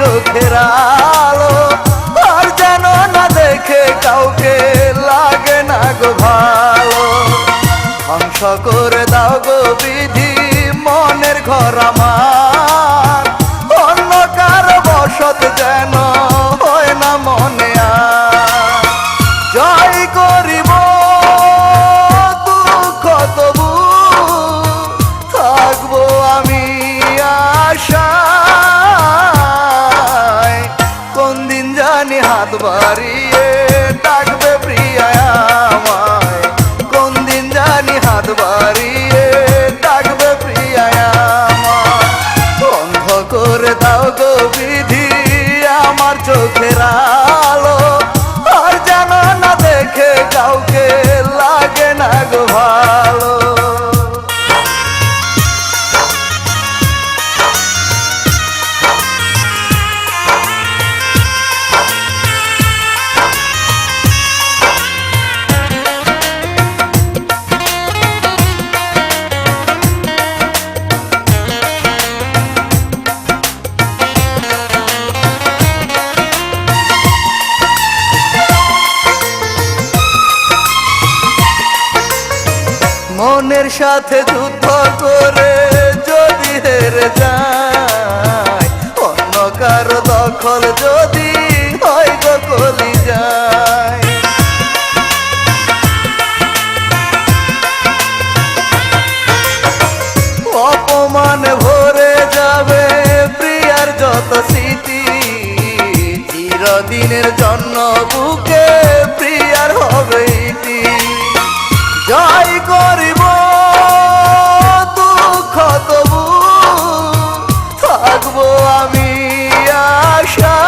আলো, আর যেন না দেখে কাউকে লাগে না গো ভালো। ধ্বংস করে দাও গো বিধি, মনের ঘর আমার। অন্য কারও বসত যেন জানি মনের সাথে যুদ্ধ করে যদি হেরে যায়, অন্য কারও দখল যদি হয় গো কলি যায় অপমান ভরে যাবে প্রিয়ার যত স্মৃতি, চিরদিনের জন্য জয় করিব দুঃখ তবু থাকব আমি আশায়।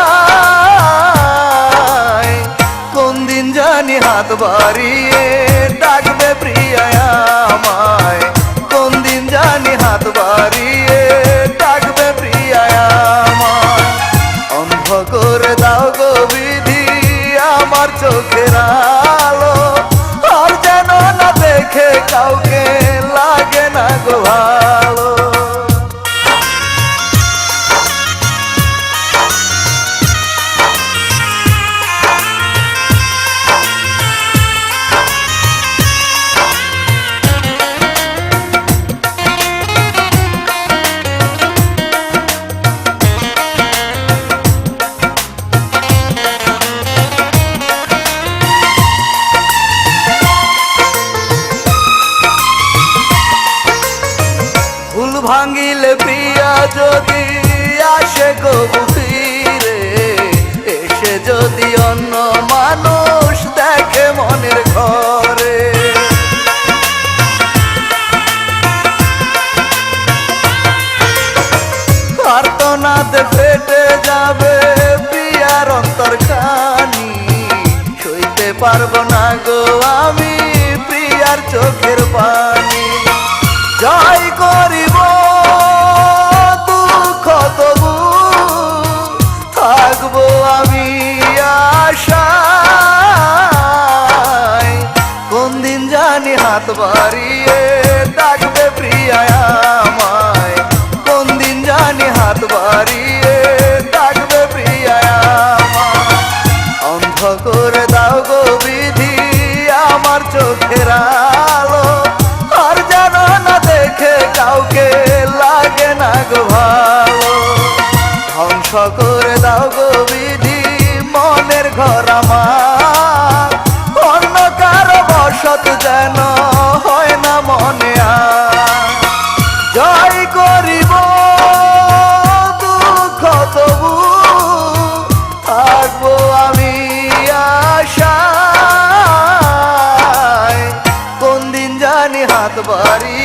কোন দিন জানি হাত বাড়িয়ে লাগে ভাঙিলে প্রিয়া যদি আসে গো ফিরে এসে যদি অন্য মানুষ দেখে হাত বাড়িয়ে ডাকবে প্রিয়া আমায়। কোন দিন জানি হাত বাড়িয়ে ডাকবে প্রিয়া আমায়। অন্ধ করে দাও গো বিধি আমার চোখের আলো। আর যেন না দেখে কাউকে লাগে না গো ভালো। ধ্বংস আশায় কোন